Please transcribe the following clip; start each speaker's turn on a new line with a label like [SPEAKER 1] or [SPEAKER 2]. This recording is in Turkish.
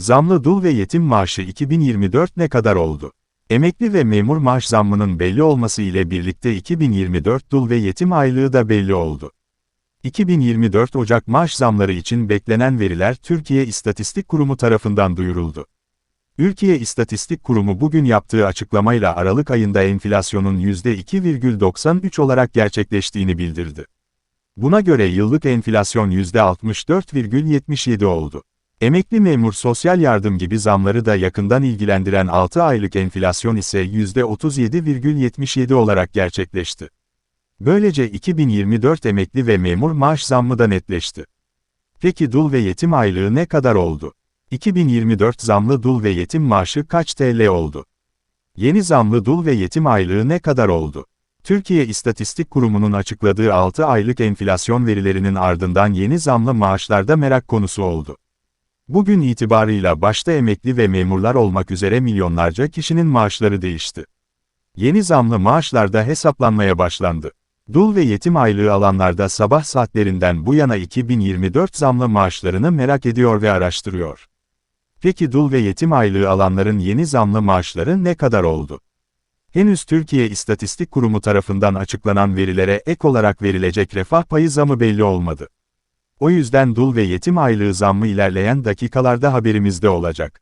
[SPEAKER 1] Zamlı dul ve yetim maaşı 2024 ne kadar oldu? Emekli ve memur maaş zammının belli olması ile birlikte 2024 dul ve yetim aylığı da belli oldu. 2024 Ocak maaş zamları için beklenen veriler Türkiye İstatistik Kurumu tarafından duyuruldu. Ülkiye İstatistik Kurumu bugün yaptığı açıklamayla Aralık ayında enflasyonun %2,93 olarak gerçekleştiğini bildirdi. Buna göre yıllık enflasyon %64,77 oldu. Emekli memur sosyal yardım gibi zamları da yakından ilgilendiren 6 aylık enflasyon ise %37,77 olarak gerçekleşti. Böylece 2024 emekli ve memur maaş zammı da netleşti. Peki dul ve yetim aylığı ne kadar oldu? 2024 zamlı dul ve yetim maaşı kaç TL oldu? Yeni zamlı dul ve yetim aylığı ne kadar oldu? Türkiye İstatistik Kurumu'nun açıkladığı 6 aylık enflasyon verilerinin ardından yeni zamlı maaşlarda merak konusu oldu. Bugün itibarıyla başta emekli ve memurlar olmak üzere milyonlarca kişinin maaşları değişti. Yeni zamlı maaşlarda hesaplanmaya başlandı. Dul ve yetim aylığı alanlarda sabah saatlerinden bu yana 2024 zamlı maaşlarını merak ediyor ve araştırıyor. Peki dul ve yetim aylığı alanların yeni zamlı maaşları ne kadar oldu? Henüz Türkiye İstatistik Kurumu tarafından açıklanan verilere ek olarak verilecek refah payı zamı belli olmadı. O yüzden dul ve yetim aylığı zammı ilerleyen dakikalarda haberimizde olacak.